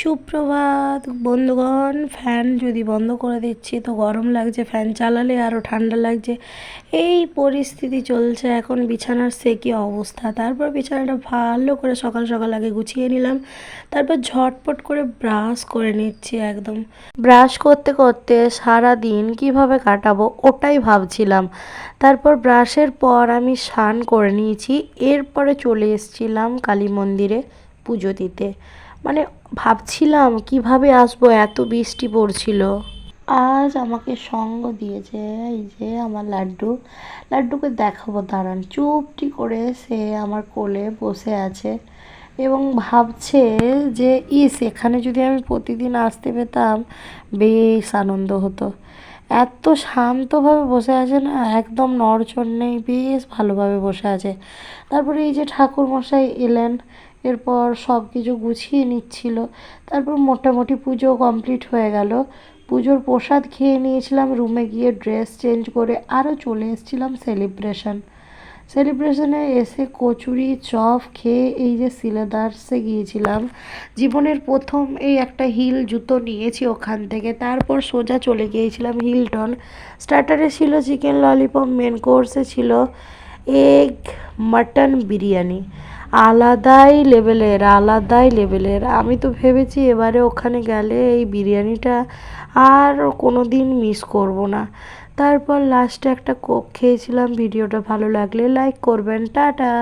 সুপ্রভাত, বন্ধুগণ। ফ্যান যদি বন্ধ করে দিচ্ছি, তো গরম লাগছে, ফ্যান চালালে আরও ঠান্ডা লাগছে। এই পরিস্থিতি চলছে এখন, বিছানার সে কী অবস্থা? তারপর বিছানাটা ভালো করে সকাল সকাল আগে গুছিয়ে নিলাম। তারপর ঝটপট করে ব্রাশ করে নিচ্ছি একদম। ব্রাশ করতে করতে সারা দিন কীভাবে কাটাবো ওটাই ভাবছিলাম। তারপর ব্রাশের পর আমি স্নান করে নিয়েছি। এরপরে চলে এসেছিলাম কালী মন্দিরে পুজো দিতে। মানে ভাবছিলাম কীভাবে আসব, এত বৃষ্টি পড়ছিল। আজ আমাকে সঙ্গ দিয়েছে এই যে আমার লাড্ডু। লাড্ডুকে দেখাবো, দাঁড়ান। চুপটি করে সে আমার কোলে বসে আছে এবং ভাবছে যে, ইস, এখানে যদি আমি প্রতিদিন আসতে পেতাম, বেশ আনন্দ হতো। এত শান্তভাবে বসে আছে না, একদম নড়চড় নেই, বেশ ভালোভাবে বসে আছে। তারপরে এই যে ঠাকুর মশাই এলেন এরপর সব কিছু গুছিয়ে নিচ্ছিল। তারপর মোটামুটি পুজো কমপ্লিট হয়ে গেল। পুজোর প্রসাদ খেয়ে নিয়েছিলাম, রুমে গিয়ে ড্রেস চেঞ্জ করে আরও চলে এসেছিলাম সেলিব্রেশন। সেলিব্রেশনে এসে কচুরি, চপ খেয়ে এই যে সিলেদার্সে গিয়েছিলাম। জীবনের প্রথম এই একটা হিল জুতো নিয়েছি ওখান থেকে। তারপর সোজা চলে গিয়েছিলাম হিলটন। স্টার্টারে ছিল চিকেন ললিপপ, মেন কোর্সে ছিল এগ মাটন বিরিয়ানি। আলাদাই লেভেলের আলাদাই লেভেলের। আমি তো ভেবেছি এবারে ওখানে গেলে এই বিরিয়ানিটা আর কোনো দিন মিস করব না। তারপর লাস্টে একটা কোক খেয়েছিলাম, ভিডিওটা ভালো লাগলে লাইক করবেন। টাটা!